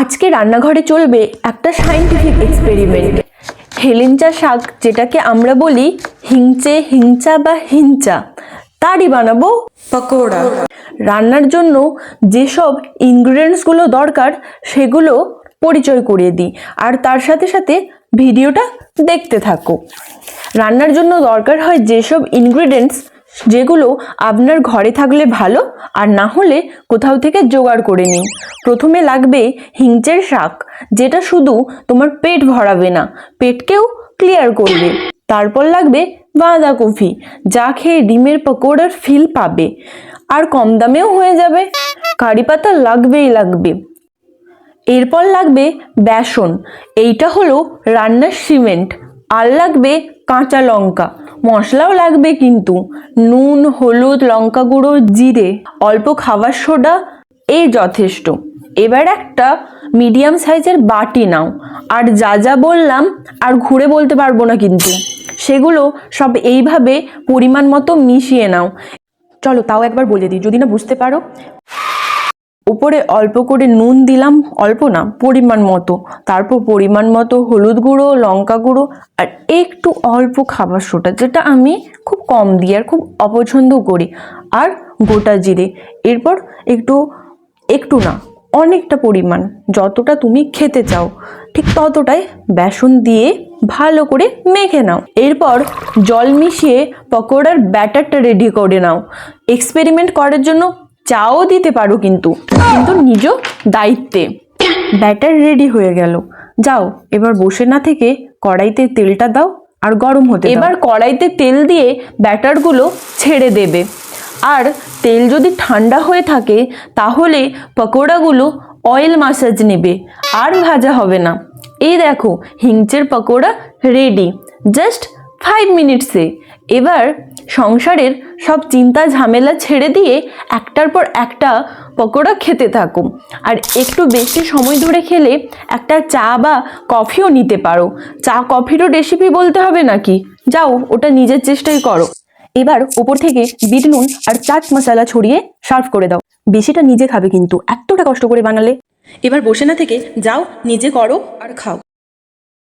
আজকে রান্নাঘরে চলবে একটা সাইন্টিফিক এক্সপেরিমেন্ট হেলেঞ্চা শাক, যেটাকে আমরা বলি হিংচে, হিংচা বা হিঞ্চা তারই বানাবো পকোড়া। রান্নার জন্য যেসব ইনগ্রিডিয়েন্টসগুলো দরকার, সেগুলো পরিচয় করিয়ে দিই। আর তার সাথে সাথে ভিডিওটা দেখতে থাকো। রান্নার জন্য দরকার হয় যেসব ইনগ্রিডিয়েন্টস যেগুলো আপনার ঘরে থাকলে ভালো আর না হলে কোথাও থেকে জোগাড় করে নিন। প্রথমে লাগবে হিংচের শাক, যেটা শুধু তোমার পেট ভরাবে না, পেটকেও ক্লিয়ার করবে। তারপর লাগবে বাঁধাকপি, যা খেয়ে ডিমের পকোড়ার ফিল পাবে আর কম দামেও হয়ে যাবে। কারি পাতা লাগবেই লাগবে। এরপর লাগবে বেসন, এইটা হলো রান্নার সিমেন্ট, আর লাগবে কাঁচা লঙ্কা। মশলাও লাগবে কিন্তু। নুন, হলুদ, লঙ্কা গুঁড়ো, জিরে, অল্প খাবার সোডা এই যথেষ্ট। এবার একটা মিডিয়াম সাইজের বাটি নাও। আর যা যা বললাম আর ঘুরে বলতে পারব না কিন্তু। সেগুলো সব এইভাবে পরিমাণ মতো মিশিয়ে নাও। চলো তাও একবার বলে দিই, যদি না বুঝতে পারো। উপরে অল্প করে নুন দিলাম, অল্প না, পরিমাণ মতো। তারপর পরিমাণ মতো হলুদ গুঁড়ো, লঙ্কা গুঁড়ো আর একটু অল্প খাবার সোটা যেটা আমি খুব কম দিই আর খুব অপছন্দ করি। আর গোটা জিরে। এরপর একটু একটু না, অনেকটা পরিমাণ, যতটা তুমি খেতে চাও, ঠিক ততটাই বেসন দিয়ে ভালো করে মেখে নাও। এরপর জল মিশিয়ে পকোড়ার ব্যাটারটা রেডি করে নাও। এক্সপেরিমেন্ট করার জন্য চাও দিতে পারো কিন্তু। কিন্তু নিজ দায়িত্বে। ব্যাটার রেডি হয়ে গেল। যাও, এবার বসে না থেকে কড়াইতে তেলটা দাও আর গরম হতে এবার কড়াইতে তেল দিয়ে ব্যাটারগুলো ছেড়ে দেবে। আর তেল যদি ঠান্ডা হয়ে থাকে, তাহলে পকোড়াগুলো অয়েল মাসাজ নেবে। আর ভাজা হবে না। এই দেখো, হিংচের পকোড়া রেডি জাস্ট ফাইভ মিনিটসে এবার সংসারের সব চিন্তা ঝামেলা ছেড়ে দিয়ে একটার পর একটা পকোড়া খেতে থাকো আর একটু বেশি সময় ধরে খেলে একটা চা বা কফিও নিতে পারো। চা কফিরও রেসিপি বলতে হবে নাকি? যাও, ওটা নিজের চেষ্টাই করো। এবার ওপর থেকে বিট নুন আর চাট মশলা ছড়িয়ে সার্ভ করে দাও। বেশিটা নিজে খাবে কিন্তু, এতটা কষ্ট করে বানালে। এবার বসে না থেকে যাও, নিজে করো আর খাও।